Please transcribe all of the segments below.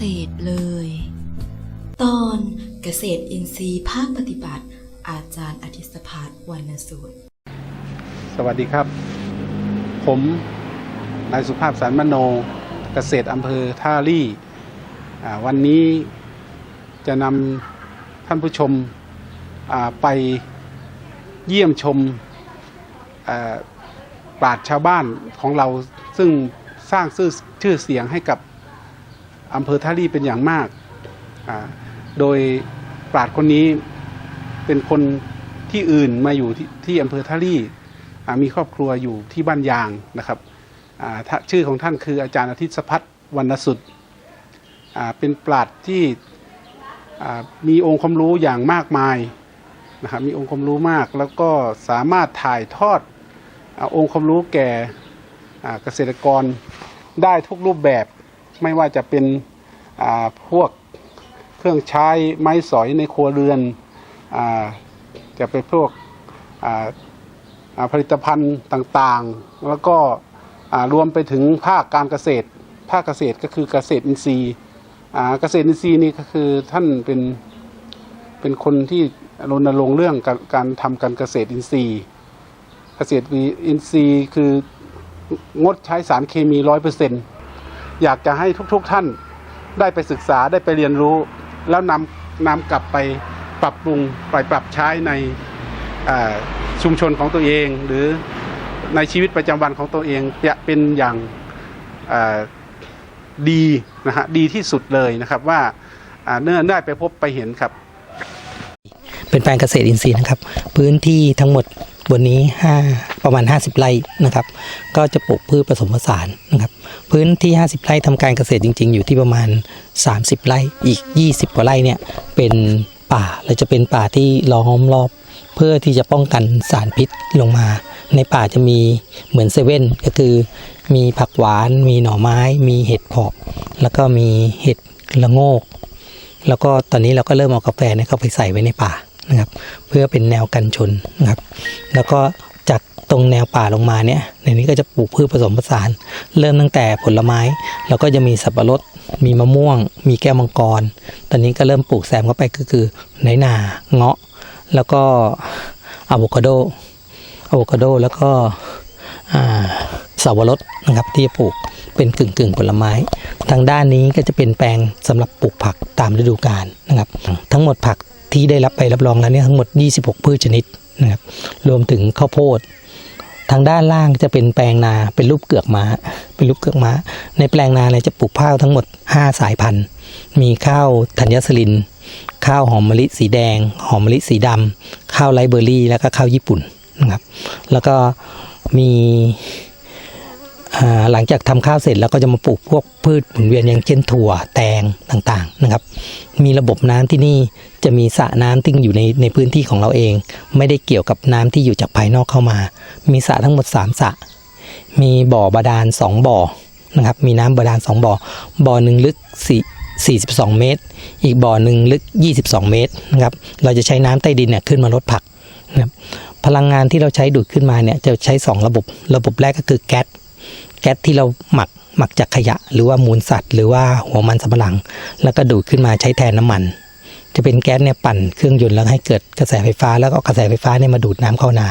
ษตรเลย ตอนเกษตรอินทรีย์ภาคปฏิบัติ อาจารย์อธิสภาสวรรณสูตร สวัสดีครับ ผมนายสุภาพสารมโนเกษตรอำเภอท่าลี่ วันนี้จะนำท่านผู้ชมไปเยี่ยมชมอ่าปราชชาวบ้านของเราซึ่งสร้างชื่อเสียงให้กับ อำเภอท่าลี่เป็นอย่างมาก โดยปราชญ์คนนี้เป็นคนที่อื่นมาอยู่ที่ทอำเภอท่าลี่มีครอบครัวอยู่ที่บ้านยางนะครับชื่อของท่านคืออาจารย์อาทิตย์สพัฒน์วรรณสุดเป็นปราชญ์ที่มีองค์ความรู้อย่างมากมายนะครับมีองค์ความรู้มากแล้วก็สามารถถ่ายทอดอองค์ความรู้แก่เกษตรกรได้ทุกรูปแบบ ไม่ว่าจะเป็นพวกเครื่องใช้ไม้สอยในครัวเรือนอจะเป็นพวกผลิตภัณฑ์ต่างๆ แล้วก็รวมไปถึงภาคการเกษตร ภาคเกษตรก็คือเกษตรอินทรีย์เกษตรอินทรีย์นี่ก็คือท่านเป็นเป็นคนที่รณรงค์เรื่องการการทำการเกษตรอินทรีย์ เกษตรอินทรีย์คืองดใช้สารเคมีร้อยเปอร์เซ็นต์ อยากจะให้ทุกๆท่านได้ไปศึกษาได้ไปเรียนรู้ แล้วนำนำกลับไปปรับปรุงไปปรับใช้ในชุมชนของตัวเอง หรือในชีวิตประจำวันของตัวเองจะเป็นอย่างดีนะฮะดีที่สุดเลยนะครับว่าอ่าเนื่อได้ไปพบไปเห็นครับ เป็นแปลงเกษตรอินทรีย์นะครับ พื้นที่ทั้งหมดบนนี้ 5 ประมาณ 50 ไร่นะครับ ก็จะปลูกพืชผสมผสานนะครับ พื้นที่ 50 ไร่ทำการเกษตรจริง ๆ อยู่ที่ประมาณ 30 ไร่ อีก 20 กว่าไร่เนี่ยเป็นป่าเราจะเป็นป่าที่ล้อมรอบ เพื่อที่จะป้องกันสารพิษลงมา ในป่าจะมีเหมือนเซเว่นก็คือ มีผักหวาน มีหน่อไม้ มีเห็ดเพาะแล้วก็มีเห็ดละโงก แล้วก็ตอนนี้เราก็เริ่มเอากาแฟเนี่ยเข้าไปใส่ไว้ในป่านะครับ เพื่อเป็นแนวกันชนนะครับ แล้วก็ ตรงแนวป่าลงมาเนี่ยในนี้ก็จะปลูกพืชผสมผสาน เริ่มตั้งแต่ผลไม้ แล้วก็จะมีสับปะรด มีมะม่วง มีแก้วมังกร ตอนนี้ก็เริ่มปลูกแซมเข้าไปก็คือไหนนาเงาะ แล้วก็อะโวคาโดอะโวคาโดแล้วก็สับปะรดนะครับที่จะปลูกเป็นกึ่งกึ่งผลไม้ ทางด้านนี้ก็จะเป็นแปลงสำหรับปลูกผักตามฤดูกาลนะครับ ทั้งหมดผักที่ได้รับใบรับรองแล้วเนี่ยทั้งหมด 26 พืชชนิดนะครับรวมถึงข้าวโพด ทางด้านล่างจะเป็นแปลงนาเป็นรูปเกือกม้า เป็นรูปเกือกม้า ในแปลงนาเนี่ยจะปลูกข้าวทั้งหมด 5 สายพันธุ์ มีข้าวธัญสลิน ข้าวหอมมะลิสีแดง หอมมะลิสีดำข้าวไรเบอร์รี่ แล้วก็ข้าวญี่ปุ่นนะครับ แล้วก็มี หลังจากทำข้าวเสร็จแล้วก็จะมาปลูกพวกพืชหมุนเวียนอย่างเช่นถั่วแตงต่างๆนะครับ มีระบบน้ำที่นี่จะมีสระน้ำที่อยู่ในในพื้นที่ของเราเอง ไม่ได้เกี่ยวกับน้ำที่อยู่จากภายนอกเข้ามา มีสระทั้งหมด3สระมีบ่อบาดาล2บ่อนะครับ มีน้ำบาดาล2บ่อบ่อหนึ่งลึก4 42 เมตร อีกบ่อหนึ่งลึก 22 เมตรนะครับเราจะใช้น้ำใต้ดินเนี่ยขึ้นมาลดผักนะครับพลังงานที่เราใช้ดูดขึ้นมาเนี่ยจะใช้ 2 ระบบ ระบบแรกก็คือแก๊ส แก๊สที่เราหมักหมักจากขยะ หรือว่ามูลสัตว์ หรือว่าหัวมันสำปะหลัง แล้วก็ดูดขึ้นมาใช้แทนน้ำมัน จะเป็นแก๊สเนี่ยปั่นเครื่องยนต์แล้วให้เกิดกระแสไฟฟ้า แล้วก็กระแสไฟฟ้าเนี่ยมาดูดน้ำเข้านา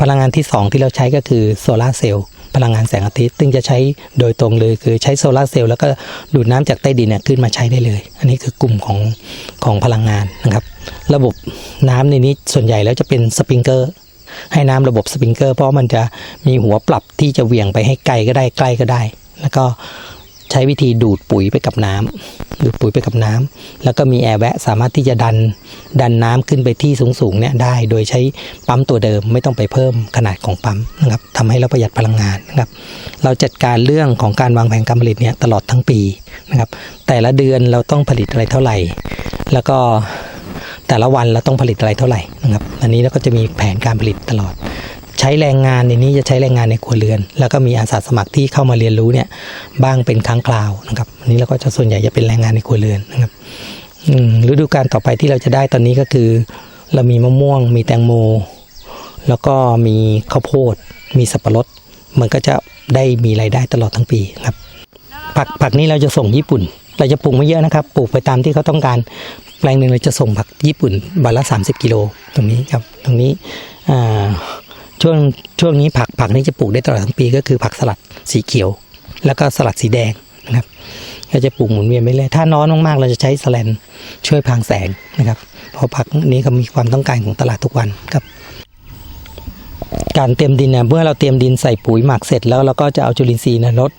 พลังงานที่ 2 ที่เราใช้ก็คือโซลาร์เซลล์พลังงานแสงอาทิตย์ซึ่งจะใช้โดยตรงเลยคือใช้โซลาร์เซลล์แล้วก็ดูดน้ำจากใต้ดินเนี่ยขึ้นมาใช้ได้เลย อันนี้คือกลุ่มของของพลังงานนะครับ ระบบน้ำในนี้ส่วนใหญ่แล้วจะเป็นสปริงเกอร์ ให้น้ำระบบสปริงเกอร์ เพราะมันจะมีหัวปรับที่จะเหวี่ยงไปให้ไกลก็ได้ใกล้ก็ได้ แล้วก็ใช้วิธีดูดปุ๋ยไปกับน้ำดูดปุ๋ยไปกับน้ำแล้วก็มีแอร์แวะสามารถที่จะดันดันน้ำขึ้นไปที่สูงๆเนี่ยได้ โดยใช้ปั๊มตัวเดิมไม่ต้องไปเพิ่มขนาดของปั๊มนะครับทำให้เราประหยัดพลังงานนะครับ เราจัดการเรื่องของการวางแผนการผลิตเนี่ยตลอดทั้งปีนะครับ แต่ละเดือนเราต้องผลิตอะไรเท่าไหร่ แล้วก็ แต่ละวันเราต้องผลิตอะไรเท่าไหร่นะครับอันนี้เราก็จะมีแผนการผลิตตลอด ใช้แรงงานในนี้จะใช้แรงงานในครัวเรือน แล้วก็มีอาสาสมัครที่เข้ามาเรียนรู้เนี่ยบ้างเป็นครั้งคราวนะครับอันนี้เราก็จะส่วนใหญ่จะเป็นแรงงานในครัวเรือนนะครับฤดูกาลต่อไปที่เราจะได้ตอนนี้ก็คือ เรามีมะม่วง มีแตงโม แล้วก็มีข้าวโพด มีสับปะรด มันก็จะได้มีรายได้ตลอดทั้งปีครับผักผักนี้เราจะส่งญี่ปุ่น เราจะปลูกไม่เยอะนะครับ ปลูกไปตามที่เขาต้องการ แปลงหนึ่งเราจะส่งผักญี่ปุ่นวันละ 30 กิโลตรงนี้ครับตรงนี้ช่วงช่วงนี้ผักผักนี้จะปลูกได้ตลอดทั้งปีก็คือผักสลัดสีเขียว แล้วก็สลัดสีแดงนะครับก็จะปลูกหมุนเวียนไปเลยถ้าน้อนมากๆเราจะใช้สแลนช่วยพรางแสงนะครับเพราะผักนี้ก็มีความต้องการของตลาดทุกวันครับ การเตรียมดินเนี่ยเมื่อเราเตรียมดินใส่ปุ๋ยหมักเสร็จแล้วเราก็จะเอาจุลินทรีย์นะลด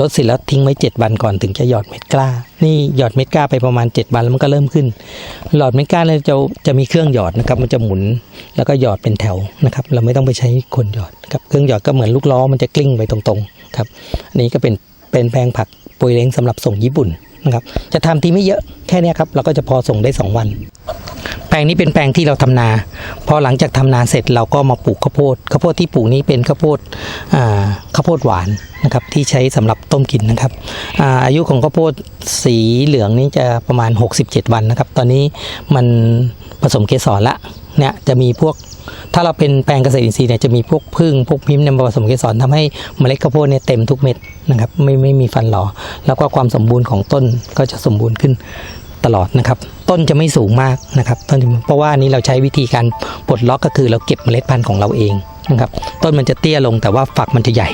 ลดเสร็จแล้วทิ้งไว้ 7 วันก่อนถึงจะหยอดเม็ดกล้า นี่หยอดเม็ดกล้าไปประมาณ 7 วันแล้วมันก็เริ่มขึ้น หลอดเม็ดกล้าเนี่ยจะจะมีเครื่องหยอดนะครับมันจะหมุนแล้วก็หยอดเป็นแถวนะครับ เราไม่ต้องไปใช้คนหยอดครับเครื่องหยอดก็เหมือนลูกล้อมันจะกลิ้งไปตรงๆครับอันนี้ก็เป็นเป็นแปลงผักปุ๋ยเล้งสำหรับส่งญี่ปุ่นนะครับจะทำทีไม่เยอะแค่นี้ครับเราก็จะพอส่งได้สองวัน แปลงนี้เป็นแปลงที่เราทำนา พอหลังจากทำนาเสร็จเราก็มาปลูกข้าวโพดข้าวโพดที่ปลูกนี้เป็นข้าวโพดข้าวโพดหวานนะครับที่ใช้สำหรับต้มกินนะครับอาอายุของข้าวโพดสีเหลืองนี้จะประมาณ 67 วันนะครับ ตอนนี้มันผสมเกสรละเนี่ยจะมีพวกถ้าเราเป็นแปลงเกษตรอินทรีย์เนี่ยจะมีพวกพึ่งพวกพิมพ์เนี่ยผสมเกสรทำให้เมล็ดข้าวโพดเนี่ยเต็มทุกเม็ดนะครับไม่ไม่มีฟันหลอแล้วก็ความสมบูรณ์ของต้นก็จะสมบูรณ์ขึ้น ตลอดนะครับ ต้นจะไม่สูงมากนะครับต้นเพราะว่าอันนี้เราใช้วิธีการปลดล็อกก็คือเราเก็บเมล็ดพันธุ์ของเราเองนะครับ ต้นมันจะเตี้ยลงแต่ว่าฝักมันจะใหญ่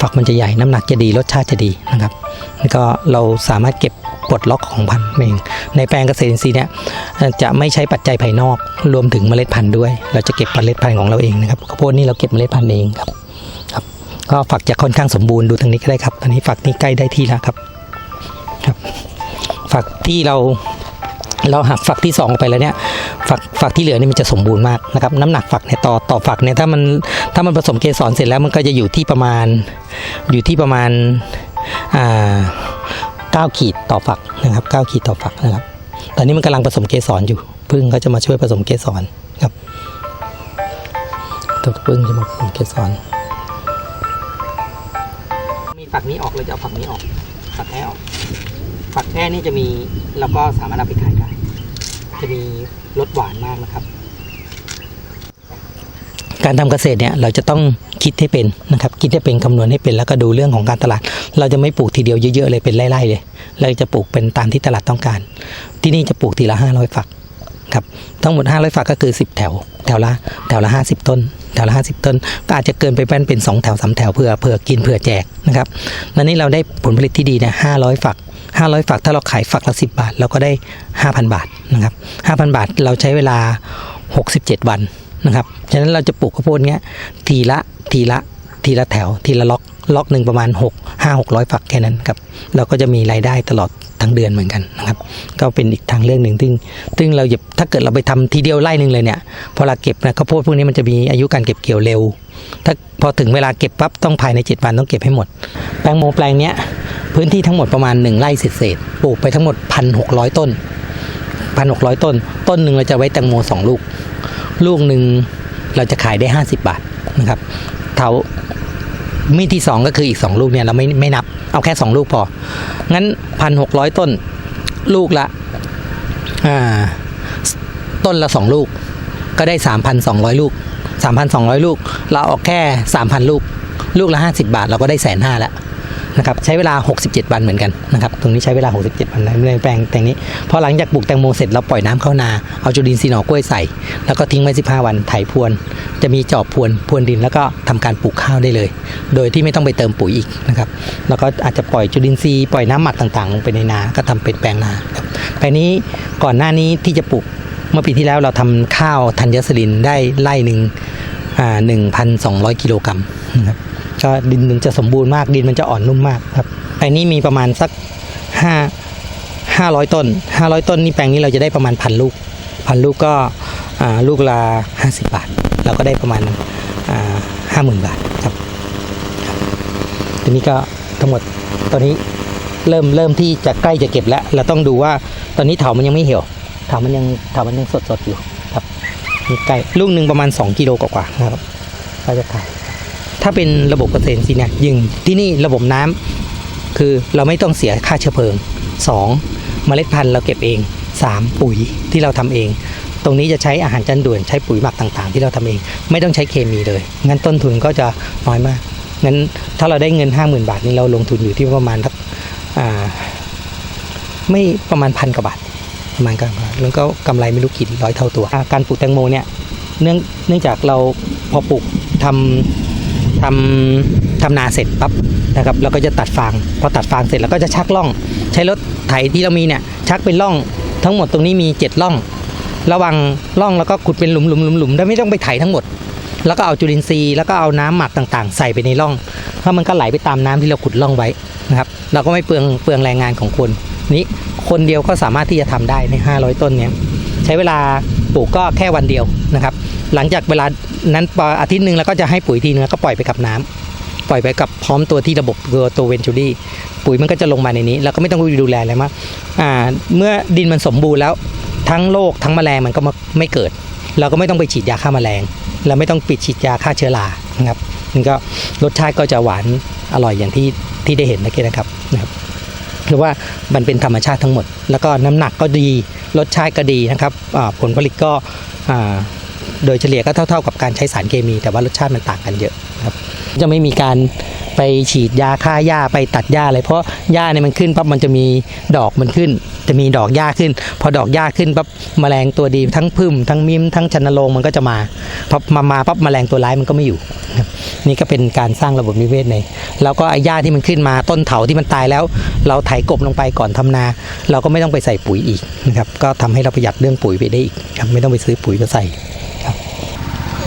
ฝักมันจะใหญ่น้ำหนักจะดีรสชาติจะดีนะครับแล้วก็เราสามารถเก็บปลดล็อกของพันธุ์เอง ในแปลงเกษตรอินทรีย์เนี่ยจะไม่ใช้ปัจจัยภายนอกรวมถึงเมล็ดพันธุ์ด้วย เราจะเก็บเมล็ดพันธุ์ของเราเองนะครับข้าวโพดนี่เราเก็บเมล็ดพันธุ์เองครับครับ ก็ฝักจะค่อนข้างสมบูรณ์ดูทางนี้ก็ได้ครับตอนนี้ฝักนี่ใกล้ได้ที่แล้วครับครับ ฝักที่เราเราหักฝักที่สองอกไปแล้วเนี่ยฝักฝักที่เหลือนี่มันจะสมบูรณ์มากนะครับน้ำหนักฝักเนี่ยต่อต่อฝักเนี่ยถ้ามันถ้ามันผสมเกสรเสร็จแล้วมันก็จะอยู่ที่ประมาณอยู่ที่ประมาณอ่าเก้าขีดต่อฝักนะครับเก้าขีดต่อฝักนะครับ ตอนนี้มันกำลังผสมเกสรอยู่พึ่งก็จะมาช่วยผสมเกสรครับตัวพึ่งจะมาผสมเกสรมีฝักนี้ออกเราจะเอาฝักนี้ออกฝักแค่ออก ฝักแค่นี่จะมีเราก็สามารถเอาไปขายได้ จะมีรสหวานมากนะครับ การทำเกษตรเนี่ยเราจะต้องคิดให้เป็นนะครับ คิดให้เป็นคำนวณให้เป็นแล้วก็ดูเรื่องของการตลาด เราจะไม่ปลูกทีเดียวเยอะๆเลยเป็นไร่ๆเลย เราจะปลูกเป็นตามที่ตลาดต้องการ ที่นี่จะปลูกทีละ500ฝักครับทั้งหมด 500ฝักก็คือ 10 แถว แถวละแถวละ 50 ต้น แถวละ 50 ต้น ก็อาจจะเกินไปเป็นเป็น 2 แถว 3 แถวเพื่อเพื่อกินเพื่อแจกนะครับแล้วนี้เราได้ผลผลิตที่ดีเนี่ย500ฝัก 500 ฝักถ้าเราขายฝักละ 10 บาท เราก็ได้ 5,000 บาทนะครับ 5,000 บาทเราใช้เวลา 67 วันนะครับ ฉะนั้นเราจะปลูกข้าวโพดเนี้ยทีละทีละทีละแถวทีละล็อกล็อกหนึ่งประมาณ 6 5 600 ฝักแค่นั้นครับเราก็จะมีรายได้ตลอดทั้งเดือนเหมือนกันนะครับ ก็เป็นอีกทางเลือกหนึ่งซึ่งซึ่งเราหยิบถ้าเกิดเราไปทำทีเดียวไร่หนึ่งเลยเนี่ย พอเราเก็บนะข้าวโพดพวกนี้มันจะมีอายุการเก็บเกี่ยวเร็ว ถ้าพอถึงเวลาเก็บปั๊บต้องภายใน 7 วันต้องเก็บให้หมด แปลงโมแปลงเนี้ยพื้นที่ทั้งหมดประมาณ 1 ไร่เศษๆปลูกไปทั้งหมด 1,600 ต้น 1,600 ต้น ต้นหนึ่งเราจะไว้แตงโมสองลูก ลูกหนึ่งเราจะขายได้ 50 บาทนะครับเท่า มีดที่ 2 ก็คืออีก 2 ลูกเนี่ยเราไม่ไม่นับเอาแค่ 2 ลูกพอ งั้นพันหกร้อยต้นลูกละอ่าต้นละ 2 ลูก ก็ได้ 3,200 ลูก 3,200 ลูก เราออกแค่ 3,000 ลูก ลูกละ 50 บาท เราก็ได้แสนห้าแล้ว นะครับใช้เวลา 67 วันเหมือนกันนะครับตรงนี้ใช้เวลา 67 วันในแปลงแปลงนี้พอหลังจากปลูกแตงโมเสร็จเราปล่อยน้ำเข้านาเอาจุลินทรีย์หน่อกล้วยใส่ แล้วก็ทิ้งไว้ 15 วันไถพรวน จะมีจอบพรวนพรวนดินแล้วก็ทำการปลูกข้าวได้เลย โดยที่ไม่ต้องไปเติมปุ๋ยอีกนะครับแล้วก็อาจจะปล่อยจุลินทรีย์ปล่อยน้ำหมักต่างๆลงไปในนาก็ทำเป็นแปลงนาแปลงนี้ก่อนหน้านี้ที่จะปลูกเมื่อปีที่แล้วเราทำข้าวธัญสลินได้ไร่หนึ่งอ่าหนึ่งพันสองร้อยกิโลกรัมนะครับ ก็ดินมันจะสมบูรณ์มากดินมันจะอ่อนนุ่มมากครับแปลงนี้มีประมาณสักห้าห้าร้อยต้นห้าร้อยต้นนี่แปลงนี้เราจะได้ประมาณพันลูกพันลูกก็ลูกละห้าสิบบาท เราก็ได้ประมาณห้าหมื่นบาทครับทีนี้ก็ทั้งหมดตอนนี้เริ่มเริ่มที่จะใกล้จะเก็บแล้ว เราต้องดูว่าตอนนี้เถามันยังไม่เหี่ยวเถามมันยังเถามมันยังสดสดอยู่ครับมีไก่ลูกหนึ่งประมาณ 2กิโลกว่าๆนะครับเราจะขาย ถ้าเป็นระบบเกษตรอิเนี่ยยิงที่นี่ระบบน้ำคือเราไม่ต้องเสียค่าเชื้อเพลิง 2. เมล็ดพันธุ์เราเก็บเอง 3 ปุ๋ยที่เราทำเอง ตรงนี้จะใช้อาหารจานด่วนใช้ปุ๋ยหมักต่างๆ ที่เราทำเอง ไม่ต้องใช้เคมีเลย งั้นต้นทุนก็จะน้อยมากงั้นถ้าเราได้เงิน 50,000 บาทนี้เราลงทุนอยู่ที่ประมาณสักอ่าไม่ประมาณพันกว่าบาทประมาณกันครับแล้วก็กำไรไม่รู้กี่ร้อยเท่าตัว การปลูกแตงโมเนี่ยเนื่องเนื่องจากเราพอปลูกทำ ทำทำนาเสร็จปั๊บนะครับเราก็จะตัดฟางพอตัดฟางเสร็จเราก็จะชักล่อง ใช้รถไถที่เรามีเนี่ยชักเป็นร่องทั้งหมดตรงนี้มีเจ็ดร่อง ระวังร่องแล้วก็ขุดเป็นหลุมหลุมหลุมหลุมแล้วไม่ต้องไปไถทั้งหมด แล้วก็เอาจุลินทรีย์แล้วก็เอาน้ำหมักต่างๆ ใส่ไปในร่องแล้วมันก็ไหลไปตามน้ำที่เราขุดร่องไว้นะครับเราก็ไม่เปลืองเปลืองแรงงานของคนนี้คนเดียวก็สามารถที่จะทำได้ใน 500 ต้นเนี้ยใช้เวลา ปลูกก็แค่วันเดียวนะครับ หลังจากเวลานั้นพออาทิตย์หนึ่งแล้วก็จะให้ปุ๋ยทีนึงก็ปล่อยไปกับน้ำปล่อยไปกับพร้อมตัวที่ระบบตัวตัวเวนจูรี่ปุ๋ยมันก็จะลงมาในนี้ แล้วก็ไม่ต้องดูแลอะไรมากเมื่อดินมันสมบูรณ์แล้วทั้งโรคทั้งแมลงมันก็มาไม่เกิด เราก็ไม่ต้องไปฉีดยาฆ่าแมลงเราไม่ต้องปิดฉีดยาฆ่าเชื้อรานะครับมันก็รสชาติก็จะหวานอร่อยอย่างที่ที่ได้เห็นเมื่อกี้นะครับนะครับ คือว่ามันเป็นธรรมชาติทั้งหมด แล้วก็น้ำหนักก็ดีรสชาติก็ดีนะครับผลผลิตก็ โดยเฉลี่ยก็เท่า ๆ กับการใช้สารเคมี แต่ว่ารสชาติมันต่างกันเยอะครับ จะไม่มีการไปฉีดยาฆ่าหญ้าไปตัดหญ้าอะไรเพราะหญ้าเนี่ยมันขึ้นปั๊บมันจะมีดอกมันขึ้น จะมีดอกหญ้าขึ้น พอดอกหญ้าขึ้นปั๊บแมลงตัวดีทั้งพึ่มทั้งมิมทั้งชันนโรงมันก็จะมาพอมามาปั๊บแมลงตัวร้ายมันก็ไม่อยู่ นี่ก็เป็นการสร้างระบบนิเวศในแล้วก็ไอ้หญ้าที่มันขึ้นมาต้นเถาที่มันตายแล้ว เราไถกบลงไปก่อนทำนา เราก็ไม่ต้องไปใส่ปุ๋ยอีกนะครับก็ทำให้เราประหยัดเรื่องปุ๋ยไปได้อีกครับไม่ต้องไปซื้อปุ๋ยมาใส่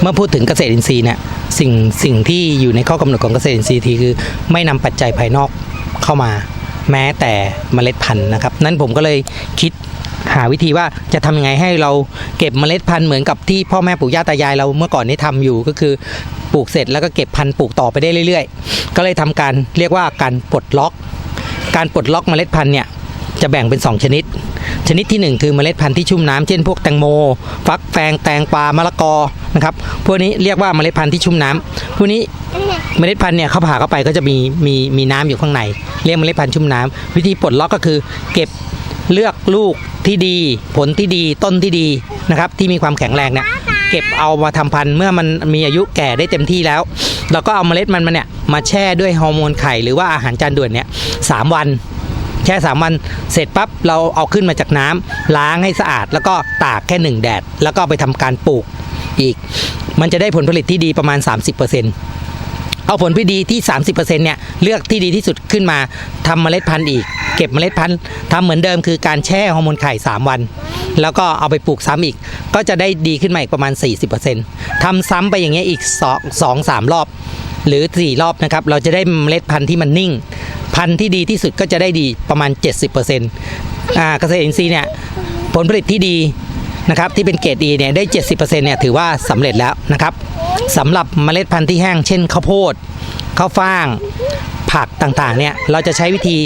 เมื่อพูดถึงเกษตรอินทรีย์เนี่ยสิ่งสิ่งที่อยู่ในข้อกำหนดของเกษตรอินทรีย์ทีคือ ไม่นำปัจจัยภายนอกเข้ามา แม้แต่เมล็ดพันธุ์นะครับ นั้นผมก็เลยคิดหาวิธีว่าจะทำยังไงให้เราเก็บเมล็ดพันธุ์เหมือนกับที่พ่อแม่ปู่ย่าตายายเราเมื่อก่อนนี้ทำอยู่ก็คือปลูกเสร็จแล้วก็เก็บพันธุ์ปลูกต่อไปได้เรื่อยๆ ก็เลยทำการเรียกว่าการปลดล็อก การปลดล็อกเมล็ดพันธุ์เนี่ยจะแบ่งเป็น 2 ชนิด ชนิดที่ 1 คือเมล็ดพันธุ์ที่ชุ่มน้ำเช่นพวกแตงโม ฟักแฟงแตงปลามะละกอ นะครับพวกนี้เรียกว่าเมล็ดพันธุ์ที่ชุ่มน้ำพวกนี้เมล็ดพันธุ์เนี่ยเขาผ่าเข้าไปก็จะมีมีมีน้ำอยู่ข้างใน เรียกเมล็ดพันธุ์ชุ่มน้ำวิธีปลดล็อกก็คือ เก็บเลือกลูกที่ดี ผลที่ดีต้นที่ดีนะครับที่มีความแข็งแรงเนี่ยเก็บเอามาทำพันธุ์เมื่อมันมีอายุแก่ได้เต็มที่แล้วเราก็เอาเมล็ดมันมาเนี่ยมาแช่ด้วยฮอร์โมนไข่หรือว่าอาหารจานด่วนเนี่ยสามวันแค่สามวันเสร็จปั๊บเราเอาขึ้นมาจากน้ำล้างให้สะอาดแล้วก็ตากแค่หนึ่งแดด แล้วก็ไปทำการปลูก อีก มันจะได้ผลผลิตที่ดีประมาณ 30%เอาผลผลิตดีที่ 30%เนี่ยเลือกที่ดีที่สุดขึ้นมาทำเมล็ดพันธุ์อีก เก็บเมล็ดพันธุ์ทำเหมือนเดิมคือการแช่ฮอร์โมนไข่ 3 วัน แล้วก็เอาไปปลูกซ้ำอีก ก็จะได้ดีขึ้นมาอีกประมาณ 40%ทำซ้ำไปอย่างเงี้ยอีก2 2 3รอบ หรือ 4 รอบนะครับเราจะได้เมล็ดพันธุ์ที่มันนิ่ง พันธุ์ที่ดีที่สุดก็จะได้ดีประมาณ 70%อ่าเกษตรอินทรีย์เนี่ยผลผลิตที่ดี นะครับที่เป็นเกรดดีเนี่ยได้ 70%เนี่ยถือว่าสำเร็จแล้วนะครับสำหรับเมล็ดพันธุ์ที่แห้งเช่นข้าวโพดข้าวฟ่าง ผักต่างๆเนี่ยเราจะใช้วิธี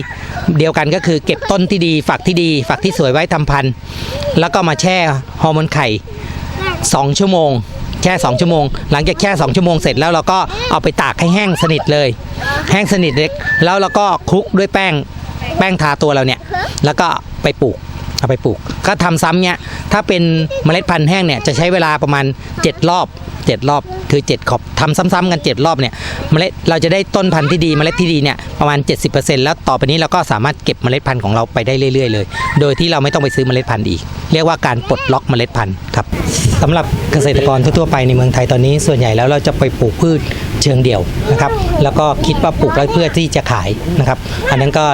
เดียวกันก็คือเก็บต้นที่ดี ฝักที่ดี ฝักที่สวยไว้ทำพันธุ์ แล้วก็มาแช่ฮอร์โมนไข่ 2 ชั่วโมง แช่ 2 ชั่วโมง หลังจากแช่ 2 ชั่วโมงเสร็จแล้วเราก็เอาไปตากให้แห้งสนิทเลย แห้งสนิทเล็กแล้วเราก็คลุกด้วยแป้งแป้งทาตัวเราเนี่ยแล้วก็ไปปลูก เอาไปปลูก ก็ทำซ้ำเนี่ยถ้าเป็นเมล็ดพันธุ์แห้งเนี่ยจะใช้เวลาประมาณ 7 รอบ 7 รอบคือ 7 ขอบทำซ้ำๆกัน 7 รอบเนี่ยเมล็ดเราจะได้ต้นพันธุ์ที่ดีเมล็ดที่ดีเนี่ยประมาณ 70%แล้วต่อไปนี้เราก็สามารถเก็บเมล็ดพันธุ์ของเราไปได้เรื่อยๆเลย โดยที่เราไม่ต้องไปซื้อเมล็ดพันธุ์อีก เรียกว่าการปลดล็อกเมล็ดพันธุ์ครับสำหรับเกษตรกรทั่วๆไปในเมืองไทยตอนนี้ ส่วนใหญ่แล้วเราจะไปปลูกพืชเชิงเดี่ยวนะครับ แล้วก็คิดว่าปลูกแล้เพื่อที่จะขายนะครับ อันนั้นก็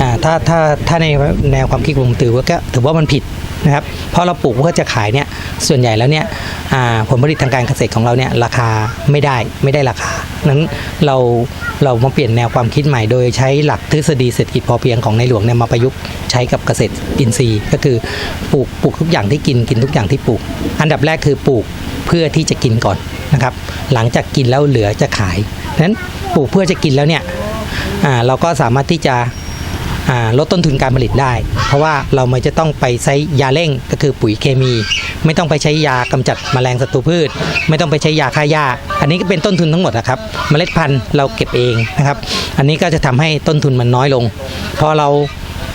อ่า ถ้าถ้าถ้าในแนวความคิดผมถือว่าก็ถือว่ามันผิดนะครับเพราะเราปลูกเพื่อจะขายเนี่ยส่วนใหญ่แล้วเนี่ยผลผลิตทางการเกษตรของเราเนี่ยราคาไม่ได้ไม่ได้ราคานั้นเราเรามาเปลี่ยนแนวความคิดใหม่โดยใช้หลักทฤษฎีเศรษฐกิจพอเพียงของในหลวงเนี่ยมาประยุกต์ใช้กับเกษตรอินทรีย์ ก็คือปลูกปลูกทุกอย่างที่กินกินทุกอย่างที่ปลูก อันดับแรกคือปลูกเพื่อที่จะกินก่อนนะครับหลังจากกินแล้วเหลือจะขายนั้นปลูกเพื่อจะกินแล้วเนี่ยเราก็สามารถที่จะ ลดต้นทุนการผลิตได้ เพราะว่าเราไม่จะต้องไปใช้ยาเร่งก็คือปุ๋ยเคมี ไม่ต้องไปใช้ยากำจัดแมลงศัตรูพืช ไม่ต้องไปใช้ยาฆ่าหญ้า อันนี้ก็เป็นต้นทุนทั้งหมดนะครับเมล็ดพันธุ์เราเก็บเองนะครับ อันนี้ก็จะทำให้ต้นทุนมันน้อยลง พอเรา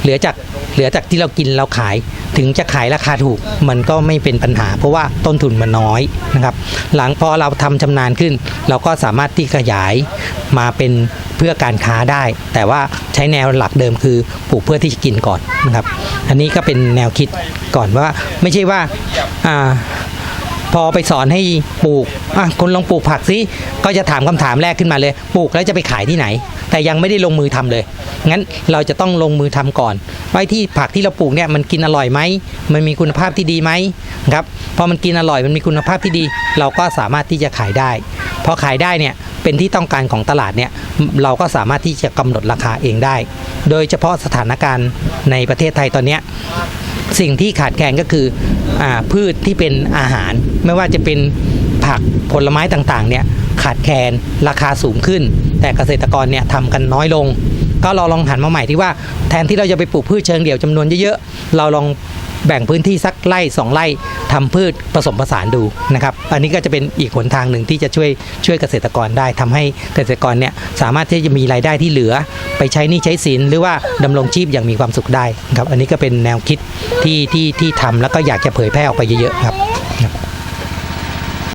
เหลือจาก เหลือจากที่เรากินเราขายถึงจะขายราคาถูกมันก็ไม่เป็นปัญหา เพราะว่าต้นทุนมันน้อยนะครับ หลังพอเราทำชำนาญขึ้น เราก็สามารถที่ขยายมาเป็นเพื่อการค้าได้ แต่ว่าใช้แนวหลักเดิมคือปลูกเพื่อที่จะกินก่อนนะครับ อันนี้ก็เป็นแนวคิดก่อนว่าไม่ใช่ว่าอ่า พอไปสอนให้ปลูกอะคุณลองปลูกผักสิก็จะถามคำถามแรกขึ้นมาเลย ปลูกแล้วจะไปขายที่ไหน แต่ยังไม่ได้ลงมือทำเลย งั้นเราจะต้องลงมือทำก่อนว่าที่ผักที่เราปลูกเนี่ยมันกินอร่อยไหมมันมีคุณภาพที่ดีไหมครับพอมันกินอร่อยมันมีคุณภาพที่ดี เราก็สามารถที่จะขายได้พอขายได้เนี่ยเป็นที่ต้องการของตลาดเนี่ยเราก็สามารถที่จะกำหนดราคาเองได้ โดยเฉพาะสถานการณ์ในประเทศไทยตอนเนี้ย สิ่งที่ขาดแคลนก็คืออพืชที่เป็นอาหาร ไม่ว่าจะเป็นผักผลไม้ต่างๆเนี่ยขาดแคลนราคาสูงขึ้น แต่เกษตรกรเนี่ยทำกันน้อยลง ก็เราลองหันมาใหม่ที่ว่าแทนที่เราจะไปปลูกพืชเชิงเดี่ยวจำนวนเยอะๆเราลอง แบ่งพื้นที่สักไร่สองไร่ทำพืชผสมผสานดูนะครับอันนี้ก็จะเป็นอีกหนทางหนึ่งที่จะช่วยช่วยเกษตรกรได้ทำให้เกษตรกรเนี่ยสามารถที่จะมีรายได้ที่เหลือ ไปใช้นี่ใช้สินหรือว่าดำรงชีพอย่างมีความสุขได้ครับอันนี้ก็เป็นแนวคิดที่ที่ที่ทำแล้วก็อยากจะเผยแพร่ออกไปเยอะๆครับ